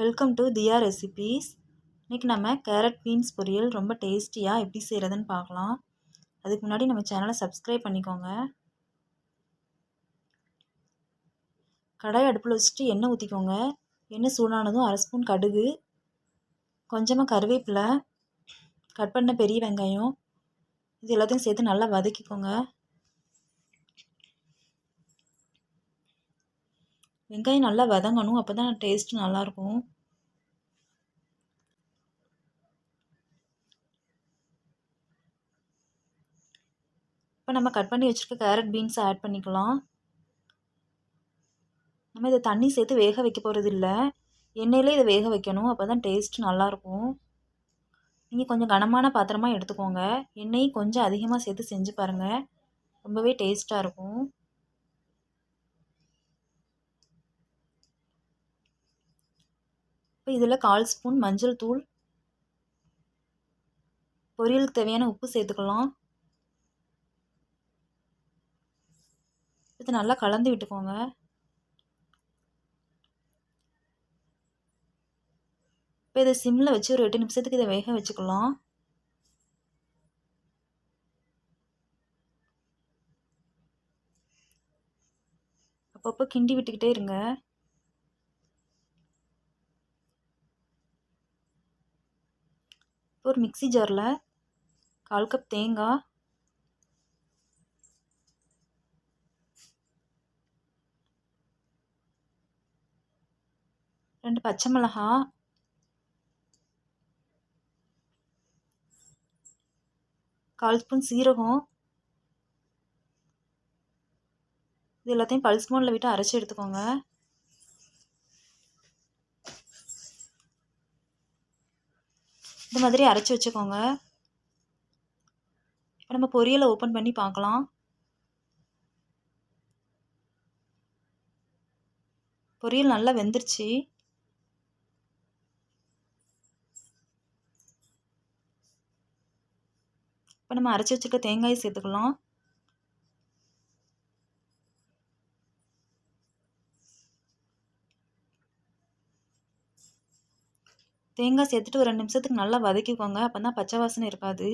Welcome to Diya recipes இன்றைக்கி நம்ம carrot beans பொரியல் ரொம்ப டேஸ்டியாக எப்படி செய்கிறதுன்னு பார்க்கலாம். அதுக்கு முன்னாடி நம்ம சேனலை சப்ஸ்கிரைப் பண்ணிக்கோங்க. கடாய் அடுப்பில் வச்சுட்டு எண்ணெய் ஊற்றிக்கோங்க எண்ணெய் சூடானதும் அரை ஸ்பூன் கடுகு கொஞ்சமாக கருவேப்பிலை கட் பண்ண பெரிய வெங்காயம் இது எல்லாத்தையும் சேர்த்து நல்லா வதக்கிக்கோங்க. வெங்காயம் நல்லா வதங்கணும் அப்போ தான் டேஸ்ட் நல்லாயிருக்கும். இப்போ நம்ம கட் பண்ணி வச்சுருக்க கேரட் பீன்ஸை ஆட் பண்ணிக்கலாம். நம்ம இதை தண்ணி சேர்த்து வேக வைக்க போகிறது இல்லை. எண்ணெயிலே இதை வேக வைக்கணும் அப்போ தான் டேஸ்ட் நல்லாயிருக்கும். நீங்கள் கொஞ்சம் கனமான பாத்திரமாக எடுத்துக்கோங்க. எண்ணெயும் கொஞ்சம் அதிகமாக சேர்த்து செஞ்சு பாருங்கள் ரொம்பவே டேஸ்ட்டாக இருக்கும். இப்போ இதில் கால் ஸ்பூன் மஞ்சள் தூள். பொரியலுக்கு தேவையான உப்பு சேர்த்துக்கலாம். இது நல்லா கலந்து விட்டுக்கோங்க. இப்போ இதை சிம்மில் வச்சு ஒரு எட்டு நிமிஷத்துக்கு இதை வேக வச்சுக்கலாம். அப்பப்போ கிண்டி விட்டுக்கிட்டே இருங்க. ஒரு மிக்சி ஜாரில் கால் கப் தேங்காய் ரெண்டு பச்சை மிளகா. கால் ஸ்பூன் சீரகம். இது எல்லாத்தையும் பல்ஸ் மோனில் விட்டு அரைச்சி எடுத்துக்கோங்க. இந்த மாதிரி அரைச்சி வச்சுக்கோங்க. இப்போ நம்ம பொரியலை ஓப்பன் பண்ணி பார்க்கலாம். பொரியல் நல்லா வெந்துருச்சு. இப்போ நம்ம அரைச்சி வச்சுருக்க தேங்காயை சேர்த்துக்கலாம். தேங்காய் சேர்த்துட்டு ஒரு ரெண்டு நிமிஷத்துக்கு நல்லா வதக்கிக்கோங்க. அப்போ தான் பச்சை வாசனை இருக்காது.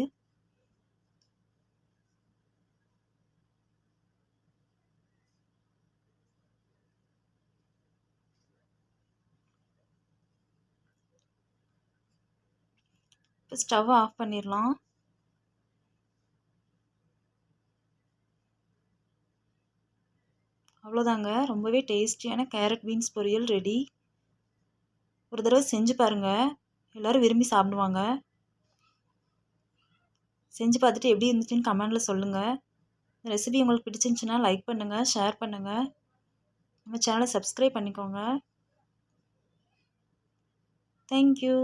இப்போ ஸ்டவ் ஆஃப் பண்ணிடலாம் அவ்வளோதாங்க. ரொம்பவே டேஸ்டியான கேரட் பீன்ஸ் பொரியல் ரெடி. ஒரு தடவை செஞ்சு பாருங்கள் எல்லோரும் விரும்பி சாப்பிடுவாங்க. செஞ்சு பார்த்துட்டு எப்படி இருந்துச்சுன்னு கமெண்டில் சொல்லுங்கள் இந்த ரெசிபி உங்களுக்கு பிடிச்சிருந்துச்சின்னா லைக் பண்ணுங்கள் ஷேர் பண்ணுங்கள் நம்ம சேனலை சப்ஸ்கிரைப் பண்ணிக்கோங்க. தேங்க்யூ